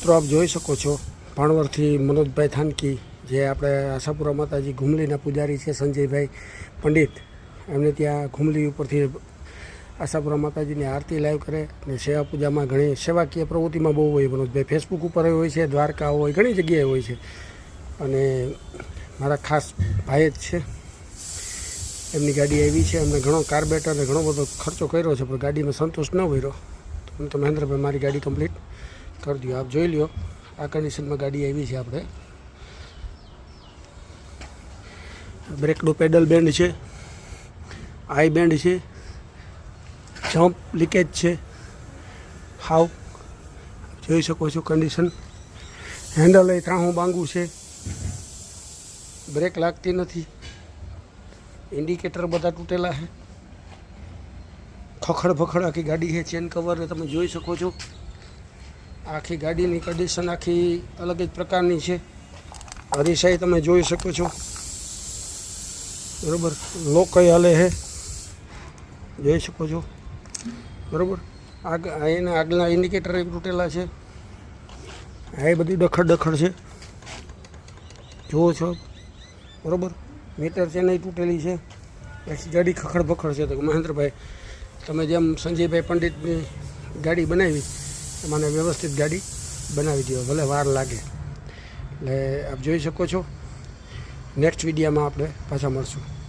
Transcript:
મિત્રો આપ જોઈ શકો છો ભાણવરથી મનોજભાઈ થાનકી, જે આપણે આશાપુરા માતાજી ઘુમલીના પૂજારી છે, સંજયભાઈ પંડિત. એમને ત્યાં ઘુમલી ઉપરથી આશાપુરા માતાજીની આરતી લાઈવ કરે અને સેવા પૂજામાં ઘણી સેવાકીય પ્રવૃત્તિમાં બહુ હોય. મનોજભાઈ ફેસબુક ઉપર હોય છે, દ્વારકા હોય, ઘણી જગ્યાએ હોય છે. અને મારા ખાસ ભાઈ જ છે. એમની ગાડી આવી છે, એમને ઘણો કાર્બેટર અને ઘણો બધો ખર્ચો કર્યો છે, પણ ગાડીમાં સંતોષ ન કર્યો તો મહેન્દ્રભાઈ, મારી ગાડી કમ્પ્લીટ કરી દો આપ જોઈ લ્યો, આ કન્ડિશનમાં ગાડી આવી છે આપણે. બ્રેકનું પેડલ બેન્ડ છે આઈ બેન્ડ છે જમ્પ લીકેજ છે. હાવ જોઈ શકો છો કન્ડિશન હેન્ડલ એ ત્રાહું બાંગું છે. બ્રેક લાગતી નથી. ઇન્ડિકેટર બધા તૂટેલા છે. ખખડ ફખડ આખી ગાડી છે ચેન કવર તમે જોઈ શકો છો. આખી ગાડીની કન્ડિશન આખી અલગ જ પ્રકારની છે. હરીસાઈ તમે જોઈ શકો છો. બરાબર? લોકય હાલે છે. જોઈ શકો છો. બરાબર? આગ, એના આગલા ઇન્ડિકેટર તૂટેલા છે. આ બધી ડખડ ડખડ છે. જુઓ છો. બરાબર? મીટર છે નહીં તૂટેલી છે. પછી ગાડી ખખડ ભખડ છે. તો મહેન્દ્રભાઈ, તમે જેમ સંજયભાઈ પંડિતની ગાડી બનાવી મને વ્યવસ્થિત ગાડી બનાવી દો ભલે વાર લાગે. એટલે આપ જોઈ શકો છો. નેક્સ્ટ વિડીયામાં આપણે પાછા મળશું.